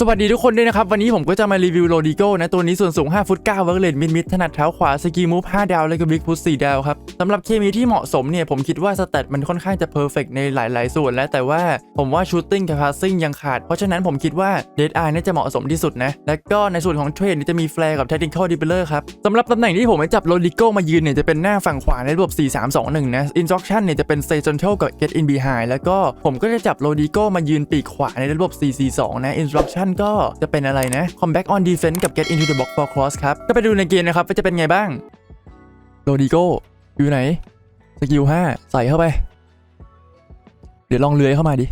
สวัสดีทุกคนด้วยนะครับ วันนี้ผมก็จะมารีวิวโรดิโก้นะ ตัวนี้ส่วนสูง 5 ฟุต9เวิร์กเลนมิดมิดถนัดเท้าขวา สกีมูฟ5ดาว แล้วก็บิ๊กพุท4ดาวครับสำหรับเคมีที่เหมาะสมเนี่ย ผมคิดว่าสเตตมันค่อนข้างจะเพอร์เฟกในหลาย ๆ ส่วนแล้ว แต่ว่าผมว่าชูตติ้งกับพาสซิ่งยังขาด เพราะฉะนั้นผมคิดว่าเดดไอน่าจะเหมาะสมที่สุดนะ แล้วก็ในส่วนของเทรดนี่จะมีแฟร์กับเทคนิคอลดิเบลเลอร์ครับสำหรับตำแหน่งที่ผมจับโรดิโก้มายืนเนี่ยจะเป็นหน้าฝั่งขวาในระบบ4-3-2-1นะ instruction เนี่ยจะเป็น stay gentle กับ get in behind แล้วก็ผมก็จะจับโรดิโก้มายืนปีกขวาในระบบ4-4-2นะก็จะเป็นอะไรนะ comeback on defense กับ get into the box for cross ครับ ก็ไปดูในเกมนะครับว่าจะเป็นไงบ้างโรดิโกอยู่ไหน สกิล5ใส่เข้าไป เดี๋ยวลองเลื้อยเข้ามาดิ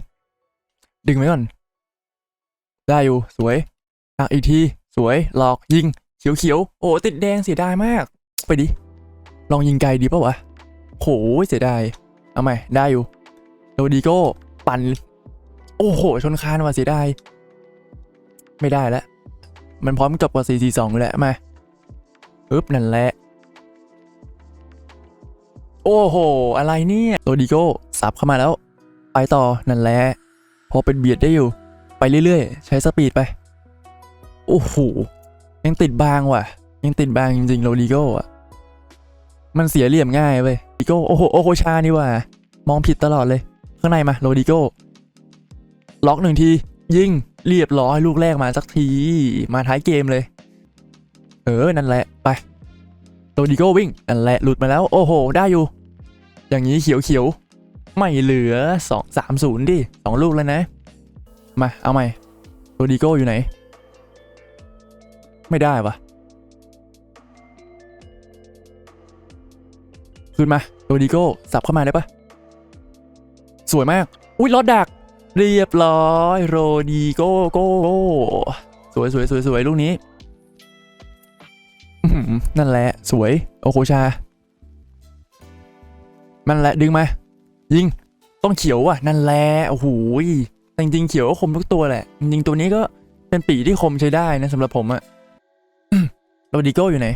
ดึงไว้ก่อน ได้อยู่ สวยอะอีกที สวย หลอกยิง เขียวเขียวๆโอ้ ติดแดงเสียดายมาก ไปดิ ลองยิงไกลดีปะวะโหเสียดาย เอาใหม่ ได้อยู่โรดิโกปั่น โอ้โห ชนคานว่ะเสียดาย ไม่ได้แล้ว มันพร้อมกับกว่า4 4 2แหละมาปึ๊บนั่นแหละ โอ้โห อะไรเนี่ยโรดิโก้สับเข้ามาแล้ว ไปต่อนั่นแหละ พอเป็นเบียดได้อยู่ ไปเรื่อยๆ ใช้สปีดไป โอ้โห ยังติดบางว่ะ ยังติดบางจริงๆโรดิโก้อะมันเสียเหลี่ยมง่ายเว้ยดิโก้โอ้โหโอโคชานี่ว่ะมองผิดตลอดเลย ข้างในมาโรดิโก้ล็อกหนึ่งที ยิง เรียบร้อยลูกแรกมาสักที มาท้ายเกมเลย เออ นั่นแหละ ไปโรดิโก้วิ่ง นั่นแหละ หลุดมาแล้ว โอ้โห ได้อยู่ อย่างนี้เขียวเขียวๆไม่เหลือสองสามศูนย์ดิสองลูกแล้วนะ มา เอาใหม่โรดิโก้อยู่ไหน ไม่ได้วะขึ้นมาโรดิโก้สับเข้ามาได้ปะสวยมาก อุ้ยรอดดัก เรียบร้อยโรดิโก้โก้โก้สวยสวยสวยสวยลูกนี้นั่นแหละ สวย โอโคชานั่นแหละดึงมา ยิง ต้องเขียวอะ นั่นแหละโอ้โหยแต่จริงๆเขียวก็คมทุกตัวแหละ จริงตัวนี้ก็เป็นปีที่คมใช้ได้นะสำหรับผมอะโรดิโก้อยู่ไหน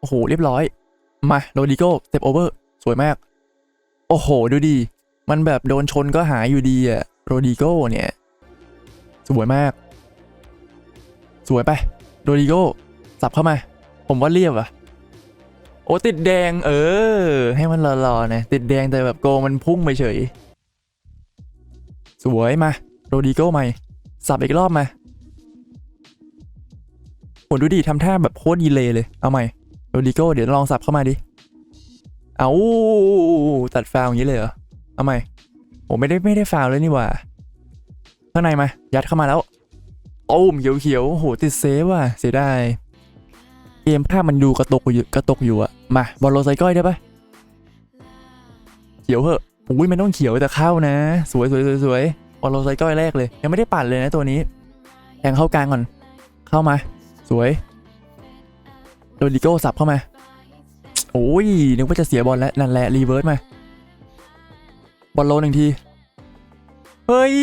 โอ้โห เรียบร้อย มา โรดิโก้สเต็ปโอเวอร์ สวยมาก โอ้โห ดูดี มันแบบโดนชนก็หายอยู่ดีอะโรดิโก้เนี่ย สวยมาก สวยไป โรดิโก้สับเข้ามา ผมว่าเรียบอะโอ้ติดแดง เออ ให้มันรอๆนะ ติดแดงแต่แบบโกมันพุ่งไปเฉย สวยมา โรดิโก้ใหม่ สับอีกรอบมาโหดูดิทำท่าแบบโคตรดีเลยเลย เอาใหม่ โรดิโก้เดี๋ยวลองสับเข้ามาดิ เอาตัดฟาวล์อย่างนี้เลยเหรอ เอาใหม่โอ้ไม่ได้ไม่ได้ฟาวเลยนี่ว่า ข้างในมา ยัดเข้ามาแล้วตูมเขียวเขียวๆโหติดเซฟว่ะเสียดายเกมภาพมันดูกระตกอยู่กระตกอยู่อะมาบอลโลไซก้อยได้ปะเขียวเหอะอุ้ยมันต้องเขียวแต่เข้านะ สวยสวยสวยสวยบอลโลไซก้อยแรกเลย ยังไม่ได้ปั่นเลยนะตัวนี้แทงเข้ากลางก่อน เข้ามา สวยโรดิโก้สับเข้ามา โอ้ยนึกว่าจะเสียบอลแล้วนั่นแหละรีเวิร์สมา บอลโลหนึ่งที เฮ้ย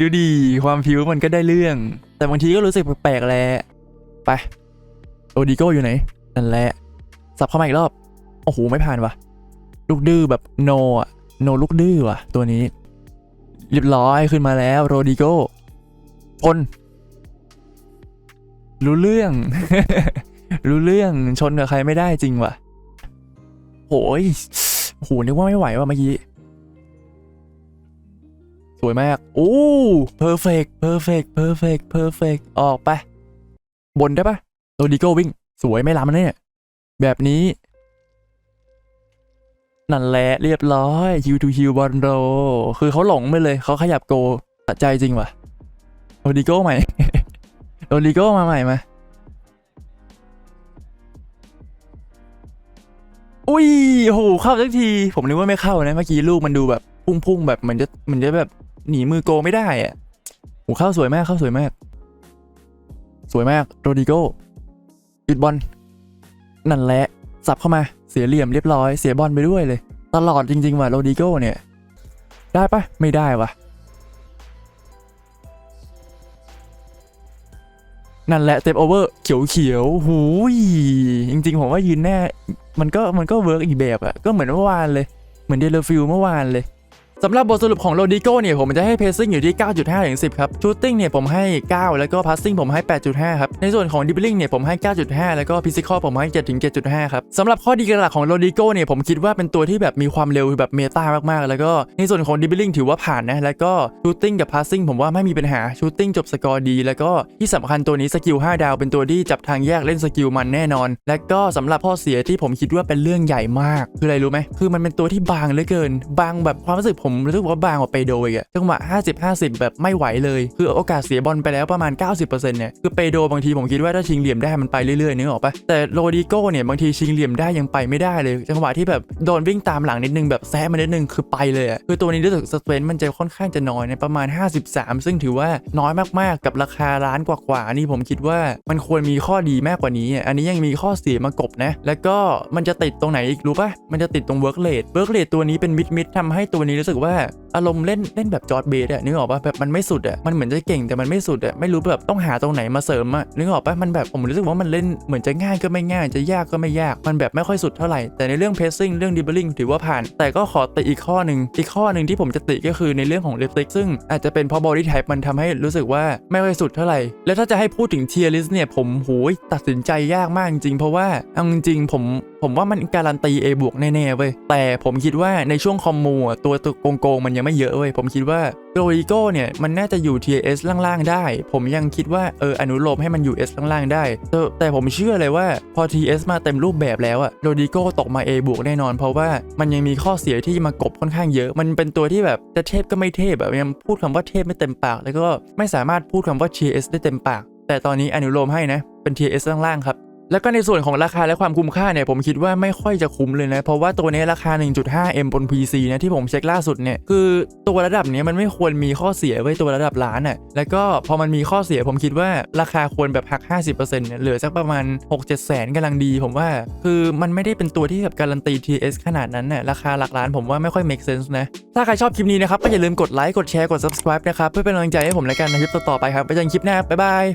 ดูดี ความผิวมันก็ได้เรื่อง แต่บางทีก็รู้สึกแปลกๆแหละไปโรดิโก้อยู่ไหน นั่นแหละ สับเข้ามาอีกรอบ โอ้โห ไม่ผ่านวะลูกดื้อแบบโนอะโนลูกดื้อว่ะ ตัวนี้ เรียบร้อยขึ้นมาแล้ว โรดิโก้ชน รู้เรื่อง รู้เรื่องชนกับใครไม่ได้จริงว่ะโหยโหนึกว่าไม่ไหวว่ะเมื่อกี้ สวยมากโอ้เพอร์เฟกเพอร์เฟกเพอร์เฟกเพอร์เฟกออกไป บนได้ปะโรดิโก้วิ่ง สวยไม่ล้ำเนี่ยแบบนี้ นั่นแหละเรียบร้อยฮิวทูฮิวบอลโรคือเขาหลงไปเลยเขาขยับโกตัดใจจริงวะโรดิโก้ใหม่โรดิโก้มาใหม่มาอุ้ยโหเข้าสักที ผมนึกว่าไม่เข้านะ เมื่อกี้ลูกมันดูแบบ พุ่งๆแบบเหมือนจะเหมือนจะแบบ หนีมือโกไม่ได้อะโอ้เข้าสวยมากเข้าสวยมาก สวยมากโรดิโกยุดบอลนั่นแหละสับเข้ามาเสียเหลี่ยมเรียบร้อยเสียบอลไปด้วยเลย ตลอดจริง ๆ ว่ะโรดิโกเนี่ย ได้ปะไม่ได้ว่ะนั่นแหละเต็มโอเวอร์เขียวเขียวหูยจริง ๆ ผมว่ายืนแน่ มันก็มันก็เวิร์กอีกแบบอะก็เหมือนเมื่อวานเลย เหมือนเดลฟิลเมื่อวานเลย สำหรับบทสรุปของโรดิโก้เนี่ยผมจะให้เพซซิ่งอยู่ที่ 9.5 ถึง 10 ครับชูตติ้งเนี่ยผมให้ 9 แล้วก็พาสซิ่งผมให้ 8.5 ครับ ในส่วนของดิบลิงเนี่ยผมให้ 9.5 แล้วก็ฟิสิกอลผมให้ 7 ถึง 7.5 ครับสำหรับข้อดีหลักของโรดิโก้เนี่ยผมคิดว่าเป็นตัวที่แบบมีความเร็วแบบเมตามากๆ แล้วก็ในส่วนของดิบลิงถือว่าผ่านนะแล้วก็ชูตติ้งกับพาสซิ่งผมว่าไม่มีปัญหาชูตติ้งจบสกอร์ดี แล้วก็ที่สำคัญตัวนี้สกิล5ดาวเป็นตัวที่จับทางแยกเล่นสกิลมันแน่นอน และก็สำหรับข้อเสียที่ผมคิดว่าเป็นเรื่องใหญ่มาก คืออะไรรู้ไหมคือมันเป็นตัวที่บางเหลือเกิน บางแบบความรู้สึกผมรู้สึกว่าบางกว่าเปโดอีกอะจังหวะ 50 50 แบบไม่ไหวเลย คือโอกาสเสียบอลไปแล้วประมาณ 90%เนี่ยคือเปโดบางทีผมคิดว่าถ้าชิงเหลี่ยมได้มันไปเรื่อยๆนึกออกปะแต่โรดิโก้เนี่ยบางทีชิงเหลี่ยมได้ยังไปไม่ได้เลย จังหวะที่แบบโดนวิ่งตามหลังนิดนึงแบบแซะมานิดนึงคือไปเลยอะคือตัวนี้รู้สึกสเปนมันจะค่อนข้างจะน้อยในประมาณ 53 ซึ่งถือว่าน้อยมากๆกับราคาล้านกว่าๆนี่ผมคิดว่ามันควรมีข้อดีมากกว่านี้อะอันนี้ยังมีข้อเสียมากบนะ แล้วก็มันจะติดตรงไหนอีกรู้ปะมันจะติดตรงเวิร์กเลดเวิร์กเลดตัวนี้เป็นมิดมิดทำให้ตัวนี้รู้สึกว่า อารมณ์เล่นเล่นแบบจอร์ดเบสอะนึกออกปะแบบมันไม่สุดอะมันเหมือนจะเก่งแต่มันไม่สุดอะไม่รู้แบบต้องหาตรงไหนมาเสริมอะนึกออกปะมันแบบผมรู้สึกว่ามันเล่นเหมือนจะง่ายก็ไม่ง่ายจะยากก็ไม่ยากมันแบบไม่ค่อยสุดเท่าไหร่แต่ในเรื่องเพสซิ่งเรื่องดิบลิงถือว่าผ่าน แต่ก็ขอติอีกข้อหนึ่งอีกข้อหนึ่งที่ผมจะติก็คือในเรื่องของเลติกซึ่งอาจจะเป็นเพราะบอดี้ไทป์มันทำให้รู้สึกว่าไม่ค่อยสุดเท่าไหร่แล้วถ้าจะให้พูดถึงเทียริสเนี่ยผมโหยตัดสินใจยากมากจริงเพราะว่าเอาจริงผมผมว่ามันการันตี A บวกแน่ๆเว้ยแต่ผมคิดว่าในช่วงคอมมูตัวตัวโกงๆมันยังไม่เยอะเว้ยผมคิดว่าโรดิโก้เนี่ยมันน่าจะอยู่ TS ล่างๆได้ ผมยังคิดว่าเอออนุโลมให้มันอยู่ S ล่างๆได้แต่แต่ผมเชื่อเลยว่าพอ TS มาเต็มรูปแบบแล้วอะโรดิโก้ตกมา A บวกแน่นอน เพราะว่ามันยังมีข้อเสียที่มากบค่อนข้างเยอะ มันเป็นตัวที่แบบจะเทพก็ไม่เทพแบบยังพูดคำว่าเทพไม่เต็มปาก แล้วก็ไม่สามารถพูดคำว่า TS ได้เต็มปาก แต่ตอนนี้อนุโลมให้นะเป็น TS ล่างๆครับ แล้วก็ในส่วนของราคาและความคุ้มค่าเนี่ยผมคิดว่าไม่ค่อยจะคุ้มเลยนะ เพราะว่าตัวนี้ราคา 1.5M บน PC นะที่ผมเช็คล่าสุดเนี่ยคือตัวระดับนี้มันไม่ควรมีข้อเสียไว้ตัวระดับล้านอะแล้วก็พอมันมีข้อเสียผมคิดว่าราคาควรแบบหัก 50%เนี่ยเหลือสักประมาณ 6-7แสนกำลังดี ผมว่า คือมันไม่ได้เป็นตัวที่แบบการันตี TS ขนาดนั้นน่ะราคาหลักล้านผมว่าไม่ค่อย make sense นะถ้าใครชอบคลิปนี้นะครับก็อย่าลืมกดไลค์กดแชร์กด subscribe นะครับเพื่อเป็นกำลังใจให้ผมในการทำคลิปต่อๆไปครับไปเจอกันคลิปหน้าบ๊ายบาย